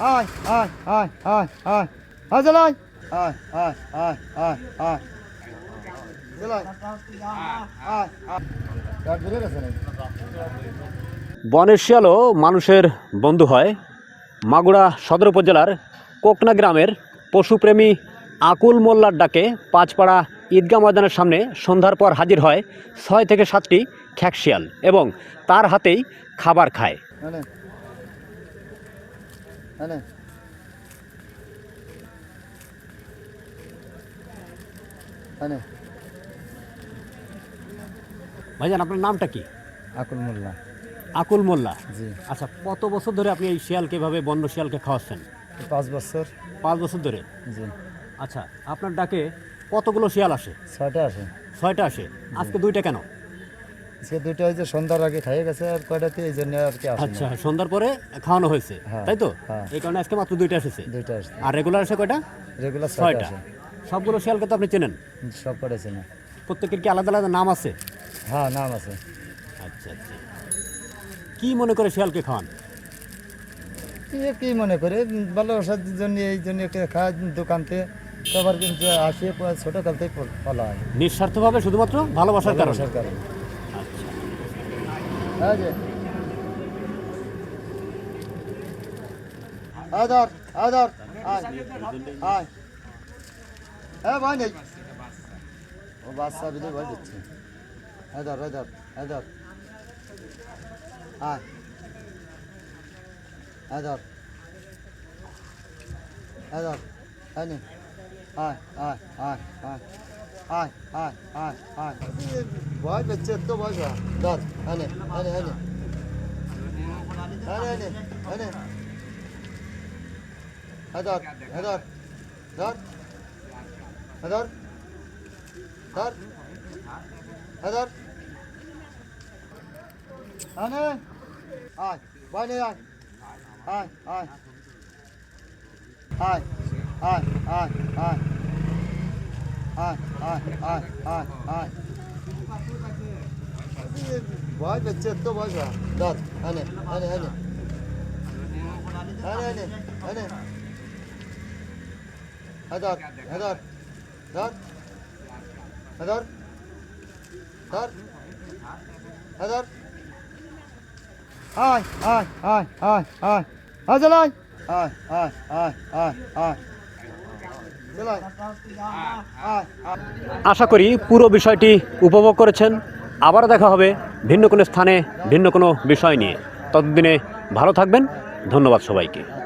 আয় আয় আয় আয় আয় আয় চালাই আয় আয় আয় আয় আয় চালাই আয় আয় কাঠ বেরিয়ে গেছে নাকি বনের শিয়ালও মানুষের বন্ধু হয়। মাগুড়া সদর উপজেলার কোকনা গ্রামের পশুপ্রেমী আকুল মোল্লার ডাকে পাঁচপাড়া ঈদগাহ ময়দানের সামনে সন্ধ্যার পর হাজির হয় ছয় থেকে সাতটি খ্যাক শিয়াল এবং তার হাতেই খাবার খায়। আনে আনে ভাইজান আপনার নামটা কি? আকুল মোল্লা। আকুল মোল্লা। জি। আচ্ছা কত বছর ধরে আপনি এই শিয়ালকে এভাবে বন্য শিয়ালকে খাওয়াচ্ছেন? পাঁচ বছর। পাঁচ বছর ধরে? জি। আচ্ছা আপনার ডাকে কতগুলো শিয়াল আসে? ছয়টা আসে। ছয়টা আসে। আজকে দুইটা কেন? সে দুটো হয়েছে সন্ধ্যার আগে খাইয়ে গেছে আর কয়টাতে এই জন্য আর কি আচ্ছা সন্ধ্যার পরে খাওয়ানো হয়েছে হ্যাঁ, তাই তো? হ্যাঁ। এই কারণে আজকে মাত্র দুইটা এসেছে। দুইটা আসছে আর রেগুলার আসে কয়টা? রেগুলার ছয়টা সবগুলো শিয়ালকে তো আপনি চেনেন? সব করেছে না প্রত্যেকের কি আলাদা আলাদা নাম আছে? হ্যাঁ নাম আছে। আচ্ছা আচ্ছা। কি মনে করে শিয়ালকে খাওয়ান? কি কি মনে করে? ভালোবাসার জন্য এই জন্য একটা খাওয়া দোকানতে। সবার কিন্তু আসিয়ে পরে ছোটোকালতেই ফলা হয়। নিঃস্বার্থভাবে শুধুমাত্র ভালোবাসার কারণে ভালোবাসার কারণে আচ্ছা এই যে আদর আদর আয় আয় হ্যাঁ ভাই নেই। ও বাচ্চা বিলে ভয় দিচ্ছে। আদর আদর আদর আয় আদর আদর আয় নে। আয় আয় আয় আয় আয় আয় আয় আয়। Vay be çetko başa. Dar. Hani hani hani. Hani hani hani. Hadar. Hadar. Dar. Hadar. Dar. Hadar. Hani. Ay. Vay ne ay. Ay ay. Ay. Ay ay ay. Ay ay ay ay ay. Vay be çetto başa. Dal. Hani hani hani. Hani hani hani. Hadar. Hadar. Dar. Hadar. Dar. Hadar. Ay ay ay ay ay. Hazır lan. Ay ay ay ay ay. আশা করি পুরো বিষয়টি উপভোগ করেছেন আবার দেখা হবে ভিন্ন কোনো স্থানে, ভিন্ন কোনো বিষয় নিয়ে। ততদিনে ভালো থাকবেন। ধন্যবাদ সবাইকে।